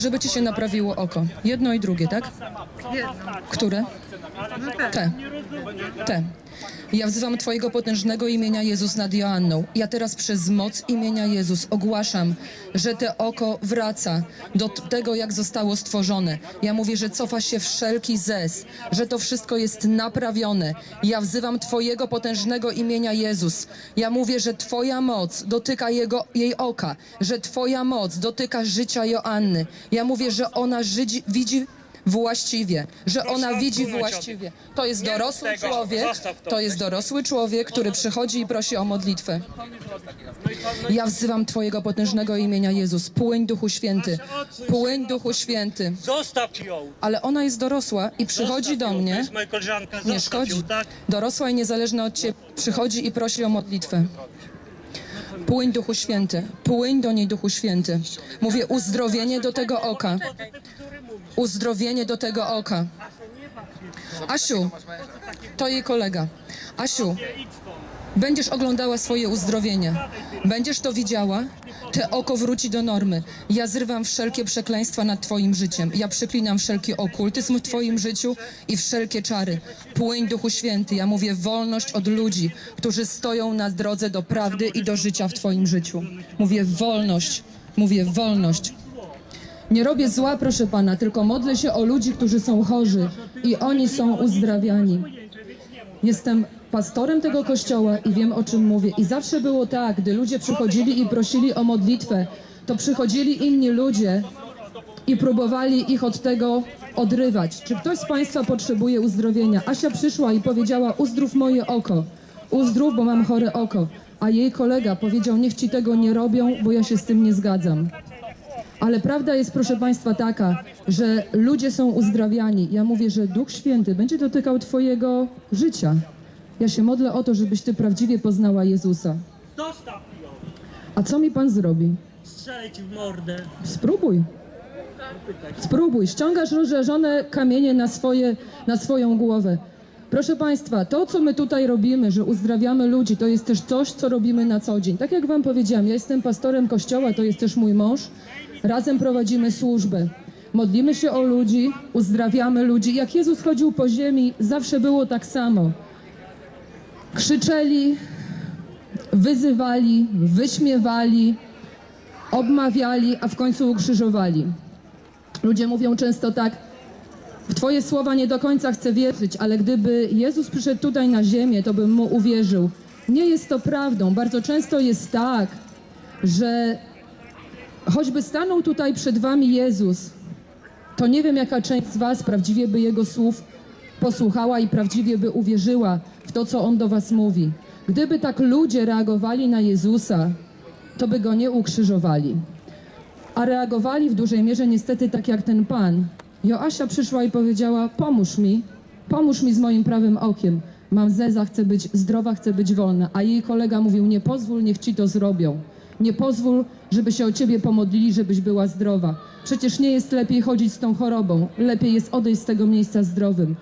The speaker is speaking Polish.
żeby ci się naprawiło oko. Jedno i drugie, tak? Które? No te. Te. Ja wzywam Twojego potężnego imienia Jezus nad Joanną. Ja teraz przez moc imienia Jezus ogłaszam, że te oko wraca do tego, jak zostało stworzone. Ja mówię, że cofa się wszelki zes, że to wszystko jest naprawione. Ja wzywam Twojego potężnego imienia Jezus. Ja mówię, że Twoja moc dotyka jego, jej oka, że Twoja moc dotyka życia Joanny. Ja mówię, że ona żydzi, widzi właściwie, że ona widzi właściwie. To jest dorosły człowiek, to. jest dorosły człowiek, który przychodzi i prosi o modlitwę. Ja wzywam Twojego potężnego imienia Jezus. Płyń Duchu Święty. Płyń Duchu Święty. Zostaw ją. Ale ona jest dorosła i przychodzi do. To mnie. jest moja koleżanka. Nie szkodzi. Ją, tak? Dorosła i niezależna od Ciebie przychodzi i prosi o modlitwę. Płyń Duchu Święty. Płyń do niej Duchu Święty. Mówię uzdrowienie do tego oka. Uzdrowienie do tego oka. Asiu, to jej kolega. Asiu, będziesz oglądała swoje uzdrowienie. Będziesz to widziała. Te oko wróci do normy. Ja zrywam wszelkie przekleństwa nad Twoim życiem. Ja przeklinam wszelki okultyzm w Twoim życiu i wszelkie czary. Płyń Duchu Święty. Ja mówię wolność od ludzi, którzy stoją na drodze do prawdy i do życia w Twoim życiu. Mówię wolność. Mówię wolność. Nie robię zła, proszę pana, tylko modlę się o ludzi, którzy są chorzy i oni są uzdrawiani. Jestem pastorem tego kościoła i wiem o czym mówię. I zawsze było tak, gdy ludzie przychodzili i prosili o modlitwę, to przychodzili inni ludzie i próbowali ich od tego odrywać. Czy ktoś z Państwa potrzebuje uzdrowienia? Asia przyszła i powiedziała: Uzdrów moje oko. Uzdrów, bo mam chore oko. A jej kolega powiedział: Niech ci tego nie robią, bo ja się z tym nie zgadzam. Ale prawda jest, proszę Państwa, taka, że ludzie są uzdrawiani. Ja mówię, że Duch Święty będzie dotykał Twojego życia. Ja się modlę o to, żebyś Ty prawdziwie poznała Jezusa. Zostaw ją. A co mi Pan zrobi? Strzelę ci w mordę. Spróbuj. Spróbuj. Ściągasz rozżarzone kamienie na, swoje, na swoją głowę. Proszę Państwa, to co my tutaj robimy, że uzdrawiamy ludzi, to jest też coś, co robimy na co dzień. Tak jak Wam powiedziałam, ja jestem pastorem kościoła, to jest też mój mąż. Razem prowadzimy służbę. Modlimy się o ludzi, uzdrawiamy ludzi. Jak Jezus chodził po ziemi, zawsze było tak samo. Krzyczeli, wyzywali, wyśmiewali, obmawiali, a w końcu ukrzyżowali. Ludzie mówią często tak, w Twoje słowa nie do końca chcę wierzyć, ale gdyby Jezus przyszedł tutaj na ziemię, to bym mu uwierzył. Nie jest to prawdą. Bardzo często jest tak, że choćby stanął tutaj przed Wami Jezus, to nie wiem, jaka część z Was prawdziwie by Jego słów posłuchała i prawdziwie by uwierzyła w to, co On do Was mówi. Gdyby tak ludzie reagowali na Jezusa, to by Go nie ukrzyżowali. A reagowali w dużej mierze niestety tak jak ten pan. Joasia przyszła i powiedziała: Pomóż mi, pomóż mi z moim prawym okiem. Mam zeza, chcę być zdrowa, chcę być wolna. A jej kolega mówił: Nie pozwól, niech ci to zrobią. Nie pozwól, żeby się o ciebie pomodlili, żebyś była zdrowa. Przecież nie jest lepiej chodzić z tą chorobą. Lepiej jest odejść z tego miejsca zdrowym.